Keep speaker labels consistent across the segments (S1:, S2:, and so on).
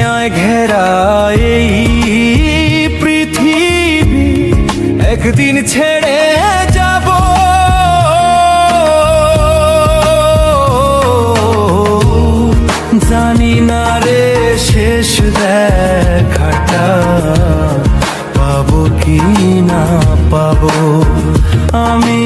S1: মায়ায় ঘেরা এই পৃথিবী, একদিন ছেড়ে যাব। জানি না রে শেষ দেখাটা পাবো কি না পাবো? আমি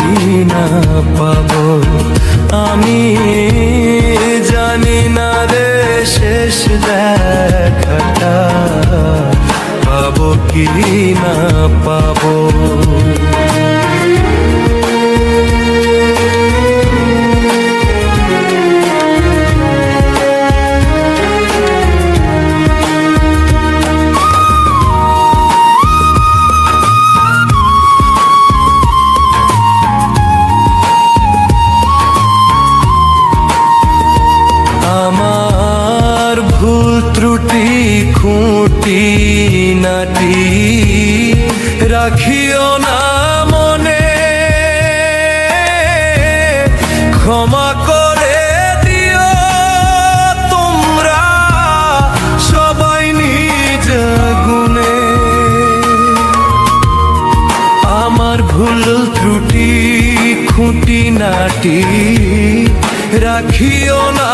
S1: কি না পাব। আমি জানি না রে শেষ দেখাটা। পাবো কি না পাবো? খুঁটি নাটি রাখিও না মনে। ক্ষমা করে দিও তোমরা সবাই নিজ গুণে। আমার ভুল, ত্রুটি খুঁটি নাটি রাখিও না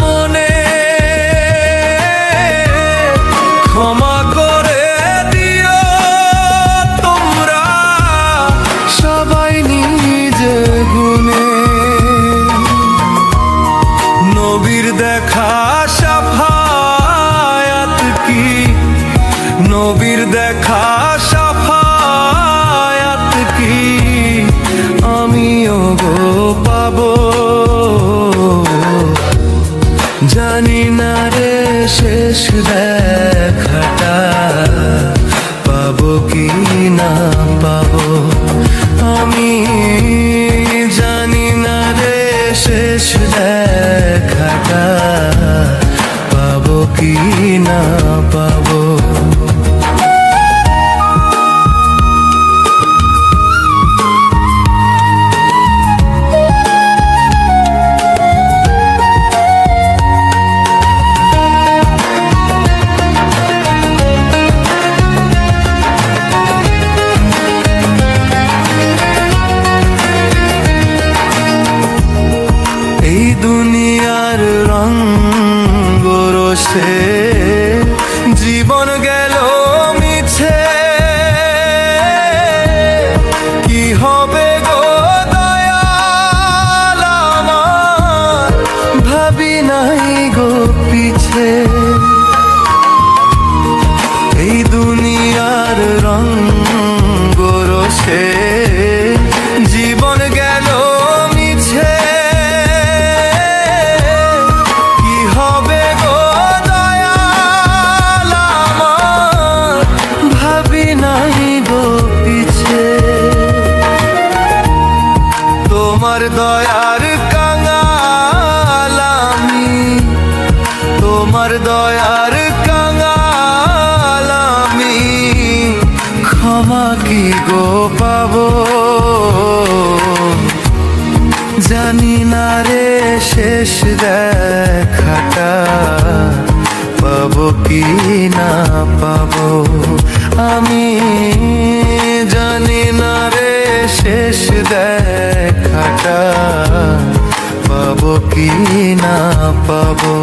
S1: মনে। নবীর দেখা সাফায়াত কি? আমিও গো পাবো। জানি না রে শেষ দেখাটা পাবো কি না পাবো। আমি জানি না রে শেষ দেখাটা পাবো কি না পাবো। দুনিয়ার রঙ রসে জীবন গেল তোমার দয়ার কাঙাল আমি। ক্ষমা কি গো পাবো? জানি না রে শেষ দেখাটা। পাবো কি না পাবো? আমি জানি না রে শেষ দেখাটা। পাবো কি না পাবো?